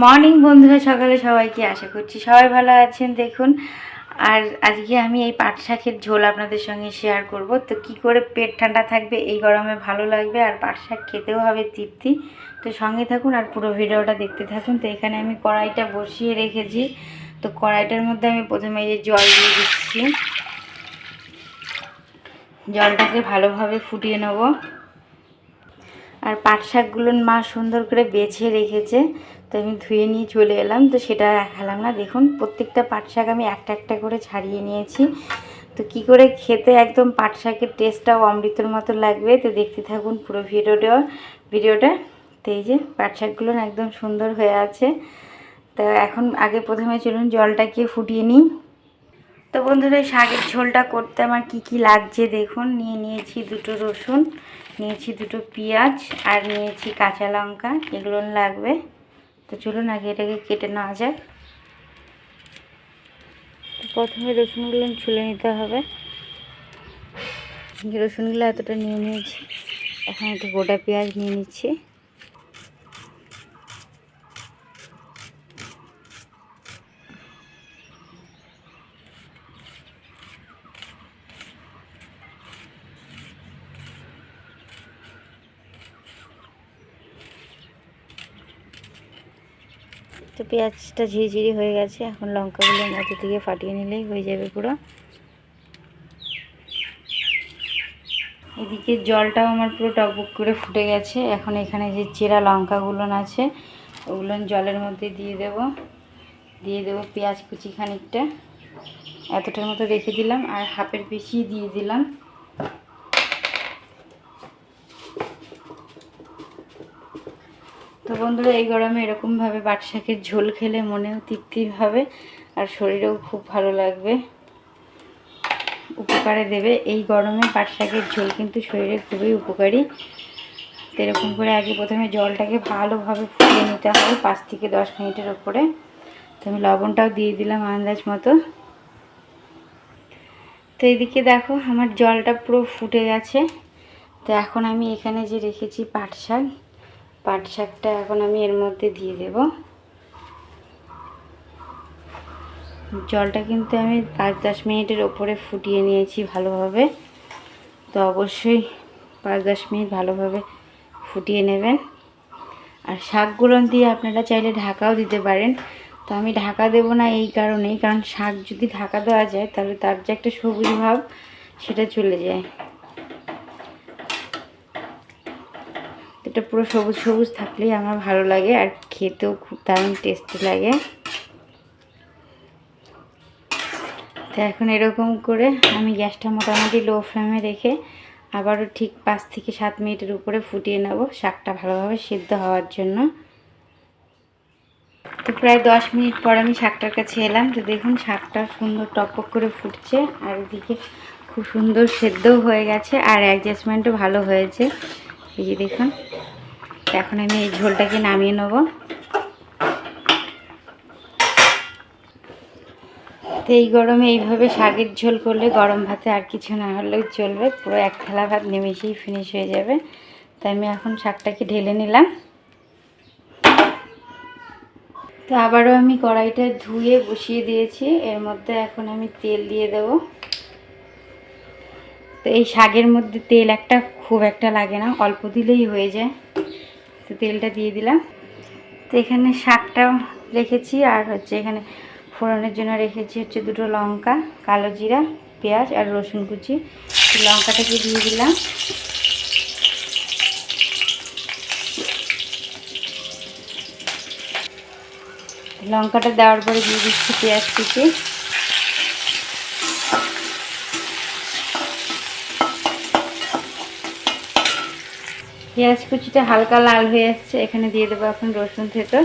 Morning বন্ধুরা, সকালে সবাইকে আশা করছি সবাই ভালো আছেন, দেখুন। আর আজকে আমি এই পাট শাকের ঝোল আপনাদের সঙ্গে শেয়ার করব। তো কি করে পেট ঠান্ডা থাকবে, এই গরমে ভালো লাগবে, আর পাট শাক খেতেও হবে তৃপ্তি। তো সঙ্গে থাকুন আর পুরো ভিডিওটা দেখতে থাকুন। তো এখানে আমি কড়াইটা বসিয়ে রেখেছি। তো কড়াইটার মধ্যে আমি প্রথমে এই যে জল দিয়ে দিচ্ছি। জলটাকে ভালোভাবে ফুটিয়ে নেব। আর পাট শাকগুলো মা সুন্দর করে বেছে রেখেছে। তো আমি ধুয়ে নিয়ে চলে এলাম। তো সেটা দেখালাম না। দেখুন, প্রত্যেকটা পাট শাক আমি একটা একটা করে ছাড়িয়ে নিয়েছি। তো কি করে খেতে একদম পাট শাকের টেস্টটাও অমৃতর মতো লাগবে, তো দেখতে থাকুন পুরো ভিডিওটা। ভিডিওটা, তো এই যে পাট শাকগুলো একদম সুন্দর হয়ে আছে। তো এখন আগে প্রথমে চলুন জলটাকে ফুটিয়ে নিই। তো বন্ধুরা শাকের ঝোলটা করতে আমার কি কি লাগছে দেখুন। নিয়ে নিয়েছি দুটো রসুন, নিয়েছি দুটো পেঁয়াজ আর নিয়েছি কাঁচা লঙ্কা, এগুলো লাগবে। তো চলুন আগে এটাকে কেটে নেওয়া যায় প্রথমে রসুনগুলো ছুলে নিতে হবে। রসুনগুলো এতটা নিয়ে নিয়েছি, এখন একটু গোটা পেঁয়াজ নিয়ে নিচ্ছি। তো পেঁয়াজটা ঝিরিঝিরি হয়ে গেছে, এখন লঙ্কাগুলো মধ্যে থেকে ফাটিয়ে নিলেই হয়ে যাবে পুরো। এদিকে জলটাও আমার পুরো টকবক করে ফুটে গেছে, এখন এখানে যে চেরা লঙ্কাগুলো আছে, ওগুলো জলের মধ্যে দিয়ে দেব। দিয়ে দেব পেঁয়াজ কুচি খানিকটা, এতটার মতো রেখে দিলাম, আর হাফের বেশি দিয়ে দিলাম। বন্ধুরা, এই গরমে এরকমভাবে শাকের ঝোল খেলে মনেও তৃপ্তি হবে আর শরীরেও খুব ভালো লাগবে। উপকারে দেবে। এই গরমে পাট শাকের ঝোল কিন্তু শরীরে খুবই উপকারী। তো এরকম করে আগে প্রথমে জলটাকে ভালোভাবে ফুটিয়ে নিতে হবে পাঁচ থেকে দশ মিনিটের ওপরে। তো আমি লবণটাও দিয়ে দিলাম আন্দাজ মতো। তো এদিকে দেখো, আমার জলটা পুরো ফুটে গেছে। তো এখন আমি এখানে যে রেখেছি পাট শাক পাট শাকটা এখন আমি এর মধ্যে দিয়ে দেব। জলটা কিন্তু আমি পাঁচ দশ মিনিটের ওপরে ফুটিয়ে নিয়েছি ভালোভাবে। তো অবশ্যই পাঁচ দশ মিনিট ভালোভাবে ফুটিয়ে নেবেন। আর শাকগুলো দিয়ে আপনারা চাইলে ঢাকাও দিতে পারেন। তো আমি ঢাকা দেব না এই কারণেই, কারণ শাক যদি ঢাকা দেওয়া যায় তাহলে তার যে একটা সবুজ ভাব সেটা চলে যায়। এটা পুরো সবুজ সবুজ থাকলেই আমার ভালো লাগে আর খেতেও খুব দারুণ টেস্টি লাগে। তো এখন এরকম করে আমি গ্যাসটা মোটামুটি লো ফ্লেমে রেখে আবারও ঠিক পাঁচ থেকে সাত মিনিটের উপরে ফুটিয়ে নেব শাকটা ভালোভাবে সিদ্ধ হওয়ার জন্য। তো প্রায় দশ মিনিট পর আমি শাকটার কাছে এলাম। তো দেখুন শাকটা সুন্দর টপক করে ফুটছে, আর এদিকে খুব সুন্দর সেদ্ধও হয়ে গেছে, আর অ্যাডজাস্টমেন্টও ভালো হয়েছে। এই যে দেখুন এখন আমি এই ঝোলটাকে নামিয়ে নেব। তো এই গরমে এইভাবে শাকের ঝোল করলে গরম ভাতে আর কিছু না হলেও চলবে, পুরো এক থালা ভাত নেমেছেই ফিনিশ হয়ে যাবে। তো আমি এখন শাকটাকে ঢেলে নিলাম। তো আবারও আমি কড়াইটা ধুয়ে বসিয়ে দিয়েছি, এর মধ্যে এখন আমি তেল দিয়ে দেব। তো এই শাকের মধ্যে তেল একটা খুব একটা লাগে না, অল্প দিলেই হয়ে যায়। তো তেলটা দিয়ে দিলাম। তো এখানে শাকটাও রেখেছি, আর হচ্ছে এখানে ফোড়নের জন্য রেখেছি হচ্ছে দুটো লঙ্কা, কালো জিরা, পেঁয়াজ আর রসুন কুচি। লঙ্কাটাকে দিয়ে দিলাম। লঙ্কাটা দেওয়ার পরে দিয়ে দিচ্ছি পেঁয়াজ কুচি। পেঁয়াজ কুচিটা হালকা লাল হয়ে আসছে, এখানে দিয়ে দেবো এখন রসুন থেতো।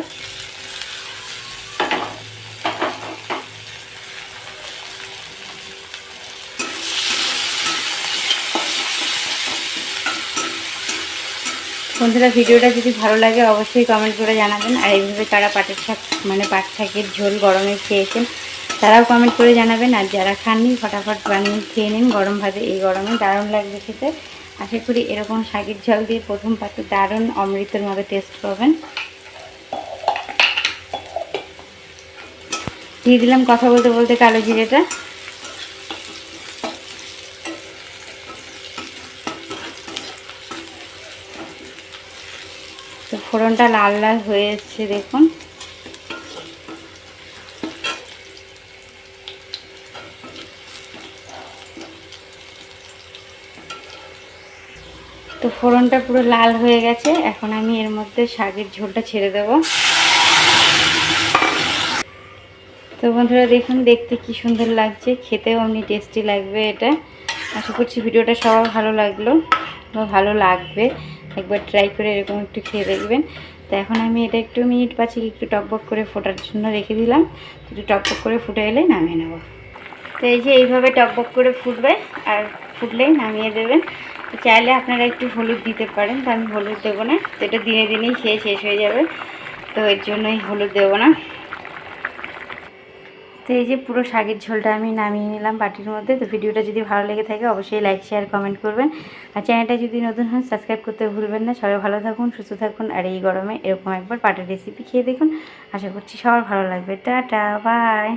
বন্ধুরা, ভিডিওটা যদি ভালো লাগে, অবশ্যই কমেন্ট করে জানাবেন। আর এইভাবে তারা পাটের শাক মানে পাট শাকের ঝোল গরমে খেয়েছেন, তারাও কমেন্ট করে জানাবেন। আর যারা খাননি, ফটাফট বানিয়ে খেয়ে নিন। গরমভাবে এই গরমে দারুণ লাগবে খেতে। আশা করি এরকম শাকের ঝাল দিয়ে প্রথম পাতে দারুণ অমৃতের মতো টেস্ট পাবেন। দিয়ে দিলাম কথা বলতে বলতে কালো জিরেটা। তো ফোড়নটা লাল লাল হয়েছে, দেখুন। তো ফোড়নটা পুরো লাল হয়ে গেছে। এখন আমি এর মধ্যে শাকের ঝোলটা ছেড়ে দেব। তো বন্ধুরা, দেখুন, দেখতে কি সুন্দর লাগছে। খেতেও অমনি টেস্টি লাগবে এটা। আশা করছি ভিডিওটা সবার ভালো লাগল বা ভালো লাগবে। একবার ট্রাই করে এরকম একটু খেয়ে দেখবেন। তো এখন আমি এটা একটু মিনিট পাঁচেক একটু টকবক করে ফোটার জন্য রেখে দিলাম। একটু টকবক করে ফুটে এলে নামিয়ে নেব। তো এই যে এইভাবে টকবক করে ফুটবে, আর ফুটলেই নামিয়ে দেবেন। চাইলে আপনারা একটু হলুদ দিতে পারেন, তো আমি হলুদ দেবো না। তো এটা দিনে দিনেই খেয়ে শেষ হয়ে যাবে। তো এর জন্যই হলুদ দেবো না। তো এই যে পুরো শাকের ঝোলটা আমি নামিয়ে নিলাম বাটির মধ্যে। তো ভিডিওটা যদি ভালো লেগে থাকে, অবশ্যই লাইক শেয়ার কমেন্ট করবেন। আর চ্যানেলটা যদি নতুন হন সাবস্ক্রাইব করতে ভুলবেন না। সবাই ভালো থাকুন, সুস্থ থাকুন। আর এই গরমে এরকম একবার পাটের রেসিপি খেয়ে দেখুন। আশা করছি সবার ভালো লাগবে। Tata bye